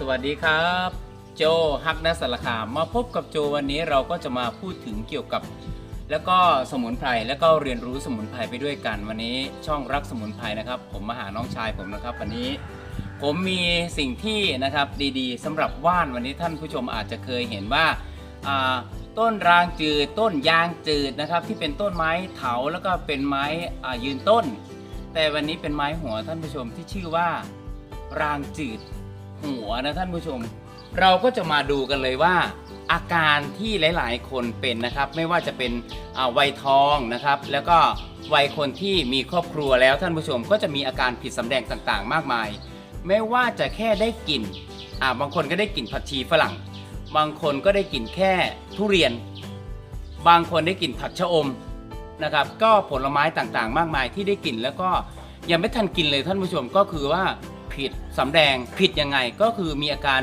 สวัสดีครับ โจฮักนัสสารคามมาพบกับโจวันนี้เราก็จะมาพูดถึงเกี่ยวกับ แล้วก็สมุนไพรแล้วก็เรียนรู้สมุนไพรไปด้วยกัน วันนี้ช่องรักสมุนไพรนะครับ ผมมาหาน้องชายผมนะครับ วันนี้ ผมมีสิ่งที่นะครับดีๆสำหรับว่านวันนี้ท่านผู้ชมอาจจะเคยเห็นว่าต้นรางจืดต้นยางจืดนะครับ ที่เป็นต้นไม้เถาแล้วก็เป็นไม้ยืนต้น แต่วันนี้เป็นไม้หัวท่านผู้ชมที่ชื่อว่า รางจืด หัวนะท่านผู้ชม เราก็จะมาดูกันเลยว่า อาการที่หลาย ๆ คนเป็นนะครับ ไม่ว่าจะเป็นวัยทองนะครับ แล้วก็วัยคนที่มีครอบครัวแล้วท่านผู้ชมก็จะมีอาการผิดสำแดงต่างๆ มากมาย ไม่ว่าจะแค่ได้กลิ่นบางคนก็ได้กลิ่นผักชีฝรั่ง บางคนก็ได้กลิ่นแค่ทุเรียน บางคนได้กลิ่นผักชะอมนะครับก็ผลไม้ต่างๆ มากมายที่ได้กลิ่นแล้วก็ยังไม่ทันกินเลยท่านผู้ชมก็คือว่า ผิดสำแดงผิดยังไงก็คือมีอาการ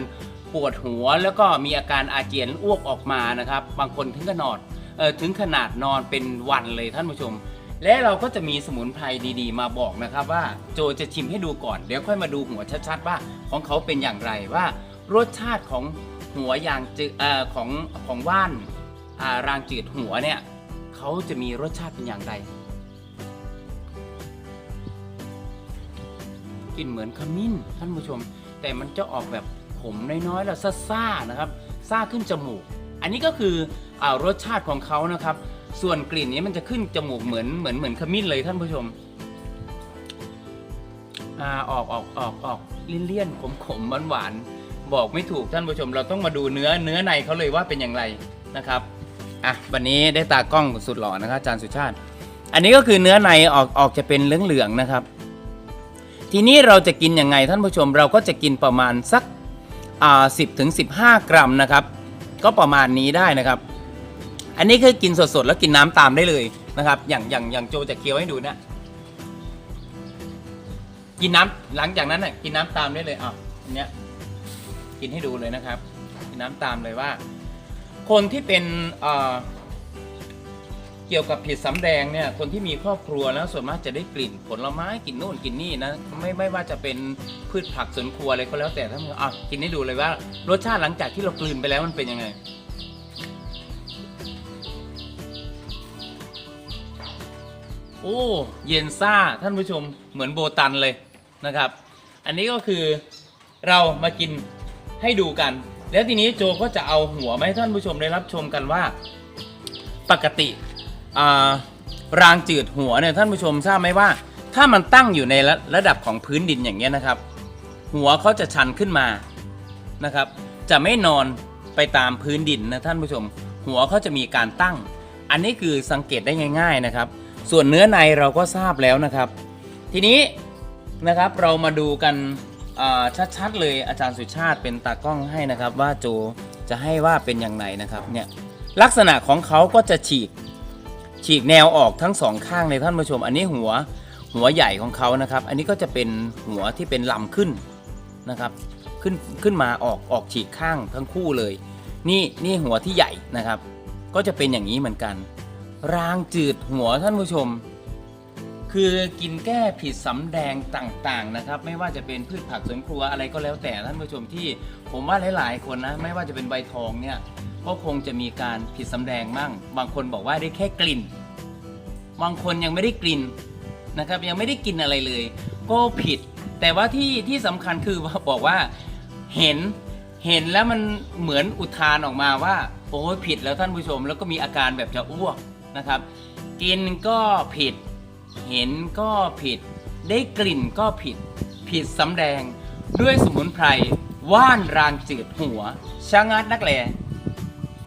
ปวดหัว แล้วก็มีอาการอาเจียนอ้วกออกมานะครับ บางคนถึงขนาดเออถึงขนาดนอนเป็นวันเลยท่านผู้ชม และเราก็จะมีสมุนไพรดีๆ มาบอกนะครับว่าโจจะชิมให้ดูก่อน เดี๋ยวค่อยมาดูหัวชัดๆว่าของเขาเป็นอย่างไรว่ารสชาติของหัวยางจืดของของว่านารางจืดหัวเนี่ยเขาจะมีรสชาติเป็นอย่างไร กลิ่นเหมือนขมิ้นท่านผู้ชม แต่มันจะออกแบบขมน้อยๆแล้วซ่าๆนะครับซ่าขึ้นจมูก อันนี้ก็คืออรสชาติของเขานะครับ ส่วนกลิ่นนี้มันจะขึ้นจมูกเหมือนเหมือนเหมือนขมิ้นเลยท่านผู้ชมอออกออกออกออกเลี่ยนๆขมขมหวานหวานๆบอกไม่ถูกท่านผู้ชม เราต้องมาดูเนื้อเนื้อในเขาเลยว่าเป็นอย่างไรนะครับอะวันนี้ได้ตากล้องสุดหล่อนะครับอาจารย์สุชาติ อันนี้ก็คือเนื้อในออกออกจะเป็นเหลืองๆนะครับ ทีนี้เราจะกินยังไงท่านผู้ชมเราก็จะกินประมาณสักอ่าสิบถึงสิบห้ากรัมนะครับ ก็ประมาณนี้ได้นะครับ อันนี้คือกินสดๆแล้วกินน้ำตามได้เลยนะครับ อย่างอย่างอย่างโจจะเคี้ยวให้ดูนะกินน้ำหลังจากนั้นน่ะกินน้ำตามได้เลยอะอันเนี้ยกินให้ดูเลยนะครับ กินน้ำตามเลยว่า คนที่เป็นอ่อ เกี่ยวกับผิดสำแดงเนี่ยคนที่มีครอบครัวแล้วส่วนมากจะได้กลิ่นผลไม้กลิ่นนู่นกลิ่นนี่นะไม่ไม่ว่าจะเป็นพืชผักสวนครัวอะไรก็แล้วแต่ท่านผู้ชมอะกินให้ดูเลยว่ารสชาติหลังจากที่เรากลืนไปแล้วมันเป็นยังไงโอ้เย็นซ่าท่านผู้ชมเหมือนโบตันเลยนะครับ อันนี้ก็คือเรามากินให้ดูกัน แล้วทีนี้โจก็จะเอาหัวมาให้ท่านผู้ชมได้รับชมกันว่า ปกติ อ่ารางจืดหัวเนี่ยท่านผู้ชมทราบไหมว่า ถ้ามันตั้งอยู่ในระระดับของพื้นดินอย่างเงี้ยนะครับ หัวเขาจะชันขึ้นมานะครับ จะไม่นอนไปตามพื้นดินนะท่านผู้ชม หัวเขาจะมีการตั้ง อันนี้คือสังเกตได้ง่าย ๆนะครับ ส่วนเนื้อในเราก็ทราบแล้วนะครับ ทีนี้นะครับเรามาดูกันชัดๆเลยอาจารย์สุชาติเป็นตากล้องให้นะครับ ว่าโจจะให้ว่าเป็นอย่างไรนะครับเนี่ยลักษณะของเขาก็จะฉีก ฉีกแนวออกทั้งสองข้างเลยท่านผู้ชม อันนี้หัวหัวใหญ่ของเขานะครับ อันนี้ก็จะเป็นหัวที่เป็นลำขึ้นนะครับขึ้นขึ้นมาออกออกฉีกข้างทั้งคู่เลย นี่นี่หัวที่ใหญ่นะครับ ก็จะเป็นอย่างนี้เหมือนกัน รางจืดหัวท่านผู้ชม คือกินแก้ผิดสำแดงต่างๆนะครับ ไม่ว่าจะเป็นพืชผักสวนครัวอะไรก็แล้วแต่ท่านผู้ชมที่ผมว่าหลายๆคนนะไม่ว่าจะเป็นใบทองเนี่ย ก็คงจะมีการผิดสำแดงมั่ง บางคนบอกว่าได้แค่กลิ่น บางคนยังไม่ได้กลิ่นนะครับ ยังไม่ได้กินอะไรเลย ก็ผิด แต่ว่าที่ที่สำคัญคือบอกว่าเห็นเห็นแล้วมันเหมือนอุทานออกมาว่า โอ้ยผิดแล้วท่านผู้ชม แล้วก็มีอาการแบบจะอ้วกนะครับ กินก็ผิด เห็นก็ผิด ได้กลิ่นก็ผิด ผิดสำแดงด้วยสมุนไพรว่านรางจืดหัวชะงัดนักแล